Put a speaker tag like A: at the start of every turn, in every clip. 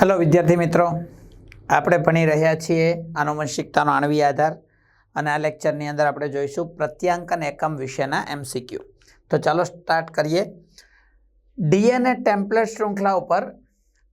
A: Hello વિદ્યાર્થી મિત્રો. આપણે ભણી રહ્યા છીએ આનુવંશિકતાનો આણવી આધાર અને આ લેક્ચરની અંદર આપણે જોઈશું પ્રત્યાંકન એકમ વિશેના એમસીક્યુ તો ચાલો સ્ટાર્ટ કરીએ. ડીએનએ ટેમ્પલેટ શૃંખલા ઉપર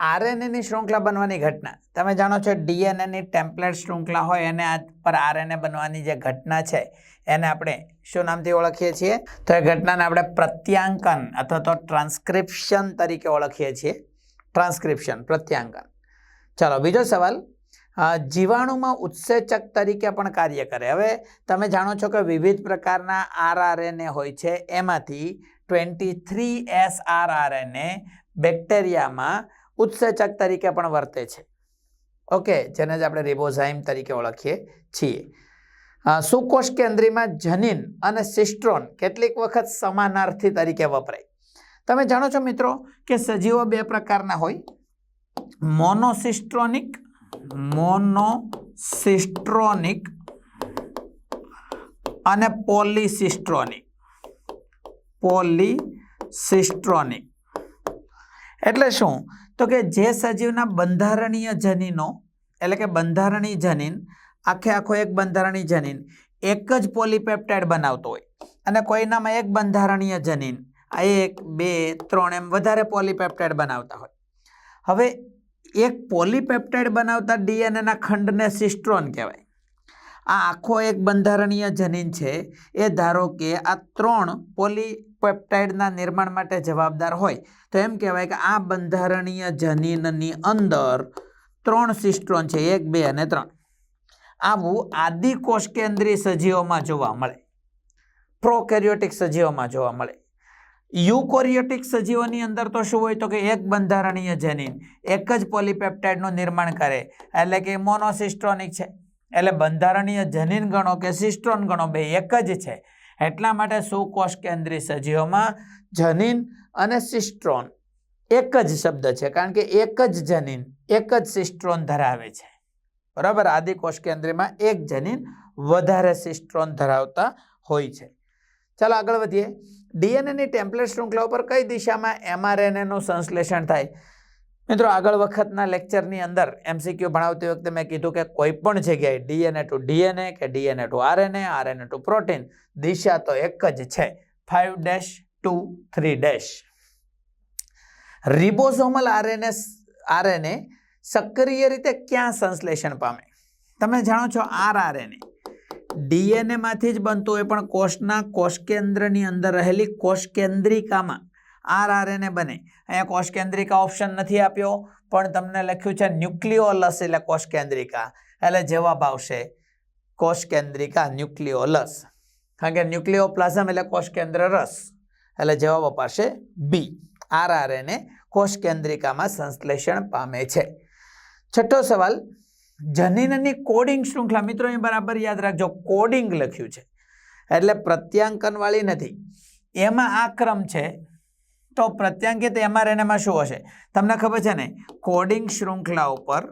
A: આરએનએની શૃંખલા બનવાની ઘટના. તમે જાણો છો ડીએનએની ટેમ્પલેટ શૃંખલા હોય, એને આ પર આરએનએ બનવાની જે ઘટના છે, એને આપણે શું નામથી ઓળખીએ છીએ? તો એ ઘટનાને આપણે પ્રત્યાંકન અથવા તો ટ્રાન્સક્રિપ્શન તરીકે ઓળખીએ છીએ. ટ્રાન્સક્રિપ્શન પ્રત્યાંકન ચાલો, બીજો સવાલ. જીવાણુમાં ઉત્સેચક તરીકે પણ કાર્ય કરે. હવે તમે જાણો છો કે વિવિધ પ્રકારના આરઆરએનએ હોય છે. એમાંથી ટ્વેન્ટી થ્રી એસ આરઆરએનએ બેક્ટેરિયામાં ઉત્સેચક તરીકે પણ વર્તે છે. ઓકે, જેને જ આપણે રિબોઝાઇમ તરીકે ઓળખીએ છીએ. સુકોષ કેન્દ્રીમાં જનીન અને સિસ્ટ્રોન કેટલીક વખત સમાનાર્થી તરીકે વપરાય? તમે જાણો છો મિત્રો કે સજીવો બે પ્રકારના હોય. મોનોસિસ્ટ્રોનિક મોનોસિસ્ટ્રોનિક અને પોલિસિસ્ટ્રોનિક. પોલિસિસ્ટ્રોનિક. એટલે શું? તો કે જે સજીવના બંધારણીય જનીનો, એટલે કે બંધારણીય જનીન, આખે આખો એક બંધારણીય જનીન, એક જ પોલીપેપ્ટાઇડ બનાવતો હોય. અને કોઈનામાં એક બંધારણીય જનીન આ એક, બે, ત્રણ એમ વધારે પોલીપેપ્ટાઇડ બનાવતા હોય. હવે એક પોલીપેપ્ટાઇડ બનાવતા ડીએનએના ખંડને સિસ્ટ્રોન કહેવાય. આ આખો એક બંધારણીય જનીન છે. એ ધારો કે આ ત્રણ પોલીપેપ્ટાઇડના નિર્માણ માટે જવાબદાર હોય, તો એમ કહેવાય કે આ બંધારણીય જનીનની અંદર ત્રણ સિસ્ટ્રોન છે, એક, બે અને ત્રણ. આવું આદિ કોષ કેન્દ્રીય સજીવોમાં જોવા મળે. પ્રોકેરિયોટિક સજીવોમાં જોવા મળે. યુકોરિયોટિક સજીવોની અંદર તો શું હોય તો કે એક બંધારણીય જનીન, એક જ પોલીપેપ્ટાઇડનું નિર્માણ કરે, એટલે કે મોનોસિસ્ટ્રોનિક છે. એટલે બંધારણીય જનીન ગણો કે સિસ્ટ્રોન ગણો બે એક જ છે. એટલા માટે સુકોષ કેન્દ્રીય સજીવોમાં જનીન અને સિસ્ટ્રોન એક જ શબ્દ છે, કારણ કે એક જ જનીન, એક જ સિસ્ટ્રોન ધરાવે છે. બરાબર? આદિકોષ એક જનીન વધારે સિસ્ટ્રોન ધરાવતા હોય છે. ચાલો આગળ વધીએ. ડીએનએની ટેમ્પલેટ શૃંખલા ઉપર કઈ દિશામાં એમઆરએનએનું સંશ્લેષણ થાય? મિત્રો, આગળ વખતના લેક્ચરની અંદર એમસીક્યુ ભણાવતી વખતે મેં કીધું કે કોઈ પણ જગ્યાએ ડીએનએ ટુ ડીએનએ કે DNA to RNA RNA to protein, દિશા તો એક જ છે. Five dash to three dash. Ribosomal RNA RNA સક્રિય રીતે ક્યાં સંશ્લેષણ પામે? તમે જાણો છો આર આરએનએ ડીએનએ માંથી જ બનતું હોય, પણ કોષના કોષ કેન્દ્રની અંદર રહેલી કોષ કેન્દ્રિકામાં આર આરએનએ બને. અહીંયા કોષ કેન્દ્રિકા ઓપ્શન નથી આપ્યો, પણ તમને લખ્યું છે ન્યુક્લિયોલસ એટલે કોષ કેન્દ્રિકા એટલે જવાબ આવશે કોષ કેન્દ્રિકા ન્યુક્લિયોલસ કારણ કે ન્યુક્લિયોપ્લાઝમ એટલે કોષ કેન્દ્ર રસ. એટલે જવાબ અપાશે બી. આર આરએનએ કોષ કેન્દ્રિકામાં સંશ્લેષણ પામે છે. છઠ્ઠો સવાલ જનીનની કોડિંગ શૃંખલા, મિત્રો, અહીં બરાબર યાદ રાખજો કોડિંગ લખ્યું છે. એટલે પ્રત્યાંકનવાળી નથી. એમાં આ ક્રમ છે, તો પ્રત્યાંકિત એમઆરએનએમાં શું હશે? તમને ખબર છે ને કોડિંગ શૃંખલા ઉપર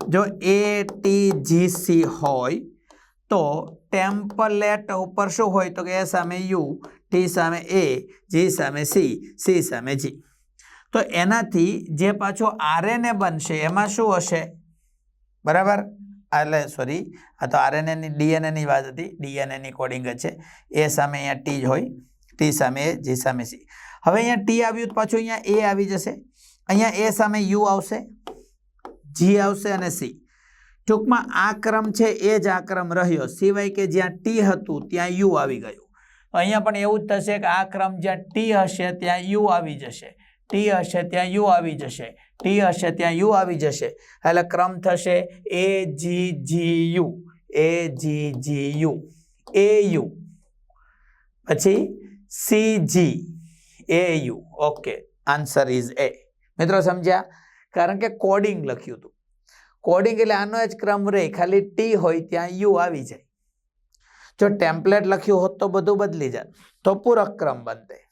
A: જો એ ટી જી સી હોય, તો ટેમ્પલેટ ઉપર શું હોય? તો કે એ સામે યુ ટી સામે એ જી સામે સી સી સામે જી તો એનાથી જે પાછો આરએનએ બનશે, એમાં શું હશે? બરાબર? એટલે સોરી આ તો આરએનએની ડીએનએની વાત હતી ડીએનએની કોડિંગ છે. એ સામે અહીંયા ટી જ હોય ટી સામે એ જી સામે સી હવે અહીંયા ટી આવ્યું તો પાછું અહીંયા એ આવી જશે. અહીંયા એ સામે યુ આવશે જી આવશે અને સી ટૂંકમાં આ ક્રમ છે, એ જ આ ક્રમ રહ્યો. સિવાય કે જ્યાં ટી હતું, ત્યાં યુ આવી ગયું. અહીંયા પણ એવું જ થશે કે આ ક્રમ જ્યાં ટી હશે, ત્યાં યુ આવી જશે. ટી હશે, ત્યાં યુ આવી જશે. ટી હશે, ત્યાં યુ આવી જશે. એટલે ક્રમ થશે A G G U, A G G U, A U. પછી C G, A U. Okay, answer is A. મિત્રો સમજ્યા? કારણ કે કોડિંગ લખ્યું હતું. કોડિંગ એટલે આનો જ ક્રમ રહે ખાલી ટી હોય ત્યાં યુ આવી જાય. જો ટેમ્પલેટ લખ્યું હોત તો બધું બદલી જાય તો પૂરક ક્રમ બનતે.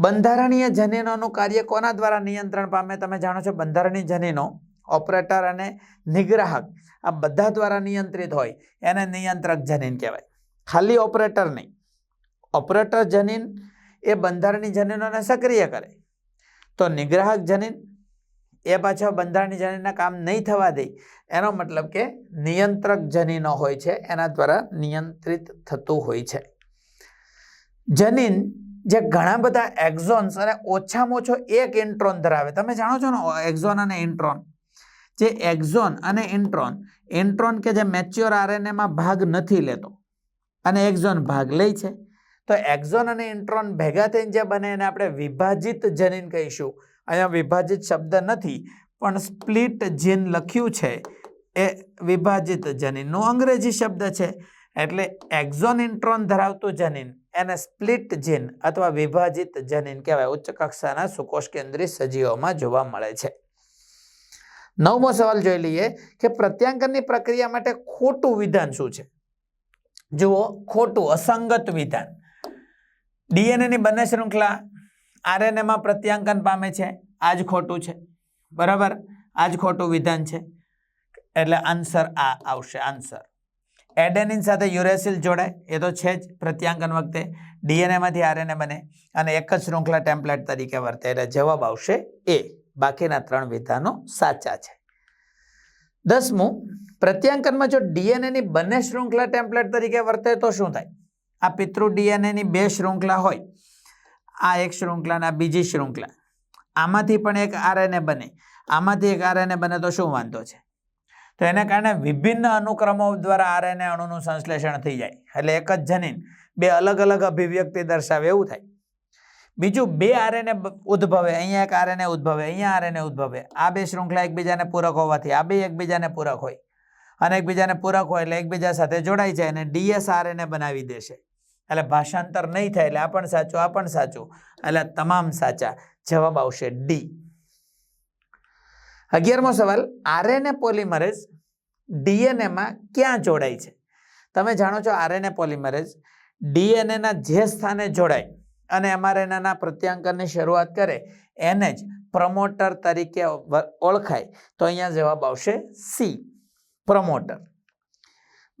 A: બંધારણીય જનીનોનું કાર્ય કોના દ્વારા નિયંત્રણ પામે તમે જાણો છો? બંધારણીય જનીનો ઓપરેટર અને નિગ્રાહક, આ બધા દ્વારા નિયંત્રિત હોય. એને નિયંત્રક જનીન કહેવાય. ખાલી ઓપરેટર નહીં. ઓપરેટર જનીન એ બંધારણીય જનીનોને સક્રિય કરે. તો નિગ્રાહક જનીન એ પાછા બંધારણીય જનીનના કામ નહીં થવા દે. એનો મતલબ કે નિયંત્રક જનીનો હોય છે, એના દ્વારા નિયંત્રિત થતું હોય છે. જનીન જે ઘણા બધા એક્ઝોન્સ અને ઓછામાં ઓછો એક ઇન્ટ્રોન ધરાવે. તમે જાણો છો ને એક્ઝોન અને ઇન્ટ્રોન જે એક્ઝોન અને ઇન્ટ્રોન ઇન્ટ્રોન કે જે મેચ્યોર આરએનએમાં ભાગ નથી લેતો અને એક્ઝોન ભાગ લે છે. તો એક્ઝોન અને ઇન્ટ્રોન ભેગા થઈને જે બને એને આપણે વિભાજિત જનીન કહીશું. અહીંયા વિભાજિત શબ્દ નથી, પણ સ્પ્લિટ જીન લખ્યું છે એ વિભાજિત જનીનનો અંગ્રેજી શબ્દ છે, એટલે એક્ઝોન ઇન્ટ્રોન ધરાવતું જનીન. એને સ્પ્લિટ જીન અથવા વિભાજિત જનીન કહેવાય. ઉચ્ચ કક્ષાના સુકોષ કેન્દ્રી સજીવોમાં જોવા મળે છે. નવમો સવાલ જોઈ લઈએ કે પ્રત્યાંકનની પ્રક્રિયા માટે ખોટું વિધાન શું છે? જુઓ, ખોટું, અસંગત વિધાન. ડીએનએની બંને શૃંખલા આરએનએમાં પ્રત્યાંકન પામે છે. આ જ ખોટું છે. બરાબર? આ જ ખોટું વિધાન છે. એટલે આન્સર આ આવશે, આન્સર. એડેનિન સાથે યુરેસિલ જોડાય. એ તો છે જ પ્રત્યાંકન વખતે. ડીએનએમાંથી આરએનએ બને અને એક જ શૃંખલા ટેમ્પલેટ તરીકે વર્તે. એટલે જવાબ આવશે એ. બાકીના ત્રણ વિધાનો સાચા છે. દસમું, પ્રત્યાંકનમાં જો ડીએનએની બંને શૃંખલા ટેમ્પલેટ તરીકે વર્તે તો શું થાય? આ પિતૃ ડીએનએની બે શૃંખલા હોય. આ એક શૃંખલા બીજી શૃંખલા. આમાંથી પણ એક આરએનએ બને. આમાંથી એક આરએનએ બને તો શું વાંધો છે? તો એને કારણે વિભિન્ન અનુક્રમો દ્વારા આરએનએ અણુનું સંશ્લેષણ થઈ જાય. એટલે એક જ જનીન, બે અલગ અલગ અભિવ્યક્તિ દર્શાવે એવું થાય. બીજું, બે આરએનએ ઉદ્ભવે, અહીંયા એક આરએનએ ઉદ્ભવે, અહીંયા આરએનએ ઉદ્ભવે. આ બે શૃંખલા એકબીજાને પૂરક હોવાથી, આ બે એકબીજાને પૂરક હોય. અને એકબીજાને પૂરક હોય એટલે એકબીજા સાથે જોડાઈ જાય અને ડીએસઆરએનએ બનાવી દેશે. એટલે ભાષાંતર નહીં થાય એટલે આ પણ સાચું, આ પણ સાચું. એટલે તમામ સાચા જવાબ આવશે ડી. અગિયારમો સવાલ, આરએનએ પોલિમરેઝ ડીએનએમાં ક્યાં જોડાય છે? તમે જાણો છો આરએનએ પોલિમરેઝ ડીએનએના જે સ્થાને જોડાય અને એમઆરએનએના પ્રત્યાંકનની શરૂઆત કરે, એને જ પ્રમોટર તરીકે ઓળખાય. તો અહીંયા જવાબ આવશે સી, પ્રમોટર.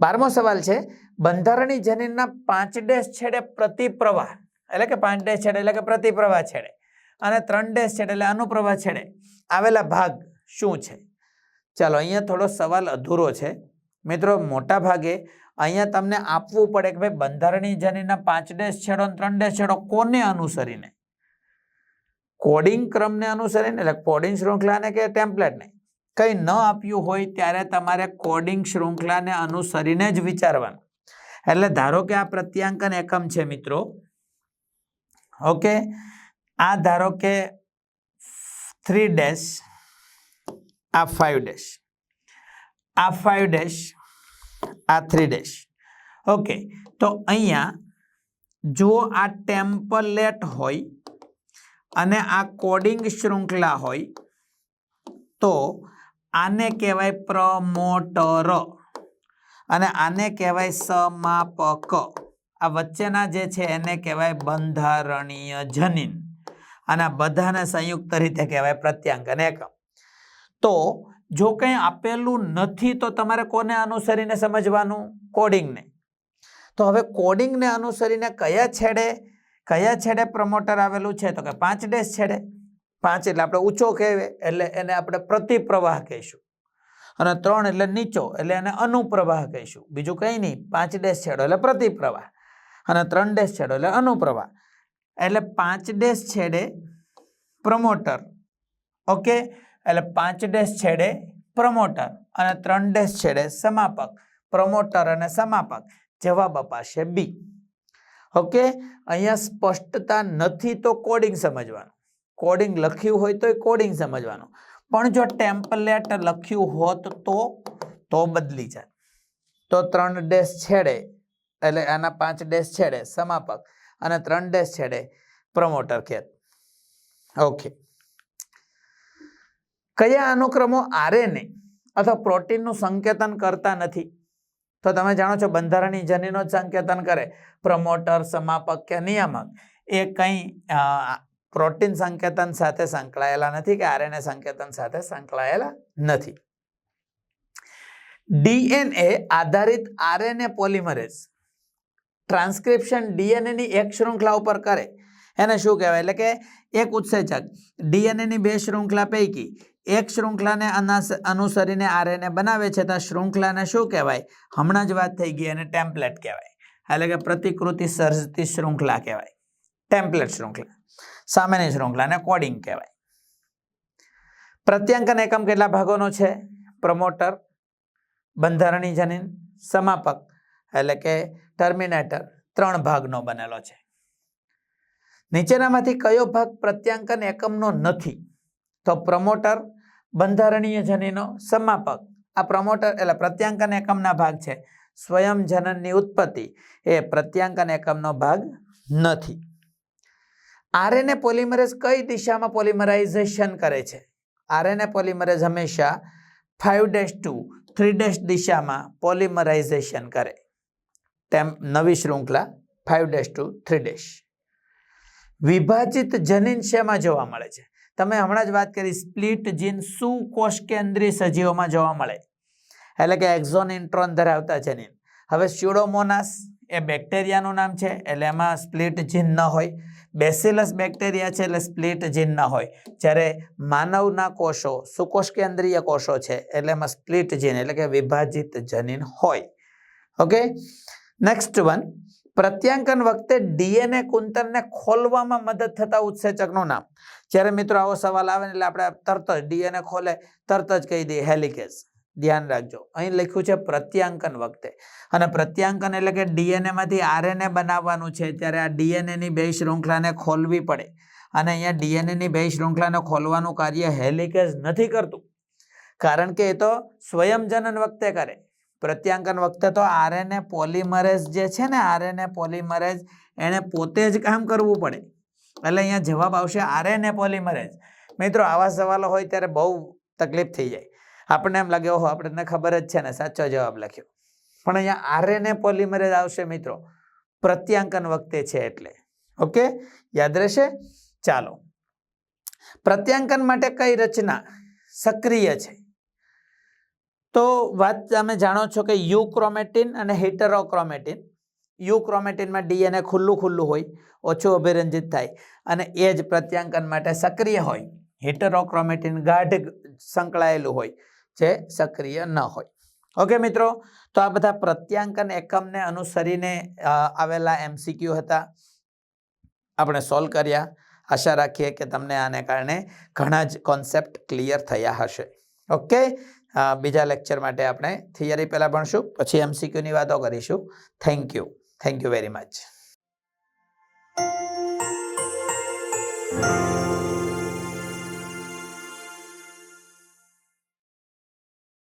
A: બારમો સવાલ છે, બંધારણી જનીનના પાંચ ડેશ છેડે પ્રતિપ્રવાહ, એટલે કે પાંચ ડેશ છેડે, એટલે કે પ્રતિપ્રવાહ છેડે અને ત્રણ ડેશ છેડે, એટલે અનુપ્રવાહ છેડે આવેલા ભાગ શું છે? ચાલો, અહીંયા થોડો સવાલ અધૂરો છે. મિત્રો મોટા ભાગે અહીંયા તમને આપવું પડે કે ભાઈ બંધારણીય જનીના પાંચ ડેશ છેડો ત્રણ ડેશ છેડો કોને અનુસરીને? કોડિંગ ક્રમને અનુસરીને? એટલે કોડિંગ શૃંખલાને કે ટેમ્પલેટને? કંઈ ન આપ્યું હોય ત્યારે તમારે કોડિંગ શૃંખલાને અનુસરીને જ વિચારવાનું. એટલે ધારો કે આ પ્રત્યાંકન એકમ છે મિત્રો. ઓકે? આ ધારો કે થ્રી ડેશ આ ફાઈવ ડેશ આ ફાઈવ ડેશ આ થ્રી ડેશ ઓકે તો અહીંયા જો આ ટેમ્પલેટ હોય અને આ કોડિંગ શૃંખલા હોય, તો આને કહેવાય પ્રમોટર અને આને કહેવાય સમાપક. આ વચ્ચેના જે છે એને કહેવાય બંધારણીય જનીન. અને બધાને સંયુક્ત રીતે કહેવાય પ્રત્યાંકન એકમ. તો જો કંઈ આપેલું નથી, તો તમારે કોને અનુસરીને સમજવાનું? કોડિંગને તો હવે કોડિંગને અનુસરીને કયા છેડે કયા છેડે પ્રમોટર આવેલું છે? તો કે પાંચ ડેશ છેડે. પાંચ એટલે આપણે ઊંચો કહેવે એટલે એને આપણે પ્રતિપ્રવાહ કહીશું. અને ત્રણ એટલે નીચો, એટલે એને અનુપ્રવાહ કહીશું. બીજું કંઈ નહીં, પાંચ ડેશ છેડો એટલે પ્રતિપ્રવાહ. અને ત્રણ ડેશ છેડો એટલે અનુપ્રવાહ. એટલે પાંચ ડેશ છેડે પ્રમોટર ઓકે એટલે પાંચ ડેશ છેડે પ્રમોટર અને ત્રણ ડેશ છેડે સમાપક. પ્રમોટર અને સમાપક. જવાબ અપાશે બી. ઓકે? અહીંયા સ્પષ્ટતા નથી તો કોડિંગ સમજવાનું. કોડિંગ લખ્યું હોય તો કોડિંગ સમજવાનું. પણ જો ટેમ્પલેટ લખ્યું હોત તો તો બદલી જાય. તો ત્રણ ડેશ છેડે, એટલે આના પાંચ ડેશ છેડે સમાપક અને ત્રણ ડેશ છેડે પ્રમોટર ખેત. ઓકે. કયા અનુક્રમો આરએનએ અથવા પ્રોટીનનું સંકેતન કરતા નથી. તો તમે જાણો છો બંધારણીય જનીનો જ સંકેતન કરે. પ્રમોટર સમાપક કે નિયામક એ કંઈ પ્રોટીન સંકેતન સાથે સંકળાયેલા નથી કે આરએનએ સંકેતન સાથે સંકળાયેલા નથી. ડીએનએ આધારિત આરએનએ પોલિમરેઝ ટ્રાન્સક્રિપ્શન ડીએનએની એક શૃંખલા ઉપર કરે. એને શું કહેવાય? એટલે કે એક ઉત્સેચક. ડીએનએની બે શૃંખલા પૈકી એક શૃંખલાને અનાસ- અનુસરીને આરએનએ બનાવે છે તો શૃંખલાને શું કહેવાય? હમણાં જ વાત થઈ ગઈ અને ટેમ્પલેટ કહેવાય. એટલે કે પ્રતિકૃતિ સર્જતી શૃંખલા કહેવાય. ટેમ્પલેટ શૃંખલા. સામેની શૃંખલાને કોડિંગ કહેવાય. પ્રત્યાંકન એકમ કેટલા ભાગોનો છે? પ્રમોટર બંધારણી જનીન, સમાપક, એટલે કે ટર્મિનેટર ત્રણ ભાગનો બનેલો છે. નીચેનામાંથી કયો ભાગ પ્રત્યાંકન એકમનો નથી? તો પ્રમોટર બંધારણીય જનીનો સમાપક. આ પ્રમોટર એટલે પ્રત્યાંકન એકમના ભાગ છે. સ્વયં જનનની ઉત્પત્તિ એ પ્રત્યાંકન એકમનો ભાગ નથી. આરએનએ પોલિમરેઝ કઈ દિશામાં પોલિમરાઇઝેશન કરે છે? આરએનએ પોલિમરેઝ હંમેશા five dash to three dash દિશામાં પોલિમરાઇઝેશન કરે. તેમ નવી શૃંખલા five dash to three dash વિભાજિત જનીન શેમાં જોવા મળે છે? તમે હમણાં જ વાત કરી, સ્પ્લિટ જીન સુકોષ કેન્દ્રીય સજીવોમાં જોવા મળે? એટલે કે એક્ઝોન ઇન્ટ્રોન ધરાવતા જનીન હવે સ્યુડોમોનાસ એ બેક્ટેરિયાનું નામ છે, એટલે એમાં સ્પ્લિટ જીન ન હોય. બેસિલસ બેક્ટેરિયા છે, એટલે સ્પ્લિટ જીન ન હોય. જ્યારે માનવના કોષો સુકોષ કેન્દ્રીય કોષો છે, એટલે એમાં સ્પ્લિટ જીન, એટલે કે વિભાજિત જનીન હોય. ઓકે? નેક્સ્ટ વન પ્રત્યાંકન વખતે ડીએનએ કુંતરને ખોલવામાં મદદ થતા ઉત્સેચકનું નામ. જ્યારે મિત્રો આવો સવાલ આવે ને એટલે આપણે તરત જ ડીએનએ ખોલે, તરત જ કહી દઈએ, હેલિકેસ. ધ્યાન રાખજો. અહીં લખ્યું છે પ્રત્યાંકન વખતે. અને પ્રત્યાંકન એટલે કે ડીએનએમાંથી આરએનએ બનાવવાનું છે. ત્યારે આ ડીએનએની બે શૃંખલાને ખોલવી પડે. અને અહીંયા ડીએનએની બે શૃંખલાને ખોલવાનું કાર્ય હેલિકેઝ નથી કરતું. કારણ કે એ તો સ્વયંજનન વખતે કરે. પ્રત્યાંકન વખતે તો આરએનએ પોલિમરેઝ જે છે ને, આરએનએ પોલિમરેઝ, એને પોતે જ કામ કરવું પડે. એટલે અહીંયા જવાબ આવશે આરએનએ પોલિમરેઝ. મિત્રો, આવા સવાલો હોય ત્યારે બહુ તકલીફ થઈ જાય. આપણને એમ લાગે, ઓહો આપણને ખબર જ છે ને. સાચો જવાબ લખ્યો. પણ અહીંયા આરએનએ પોલિમરેઝ આવશે મિત્રો. પ્રત્યાંકન વખતે છે એટલે. ઓકે? યાદ રહેશે? ચાલો. પ્રત્યાંકન માટે કઈ રચના સક્રિય છે? તો વાત તમે જાણો છો કે યુ ક્રોમેટિન અને હેટરોક્રોમેટિન યુ ક્રોમેટિનમાં ડીએનએ ખુલ્લું ખુલ્લું હોય, ઓછું અભિરંજિત થાય અને એ જ પ્રત્યાંકન માટે સક્રિય હોય. હેટરોક્રોમેટિન ગાઢ સંકળાયેલું હોય જે સક્રિય ન હોય. ઓકે મિત્રો, તો આ બધા પ્રત્યાંકન એકમને અનુસરીને આવેલા એમસીક્યુ હતા. આપણે સોલ્વ કર્યા. આશા રાખીએ કે તમને આને કારણે ઘણા જ કોન્સેપ્ટ ક્લિયર થયા હશે. ઓકે? બીજા લેક્ચર માટે આપણે થિયરી પહેલાં ભણશું, પછી એમસીક્યુની વાતો કરીશું. Thank you thank you very much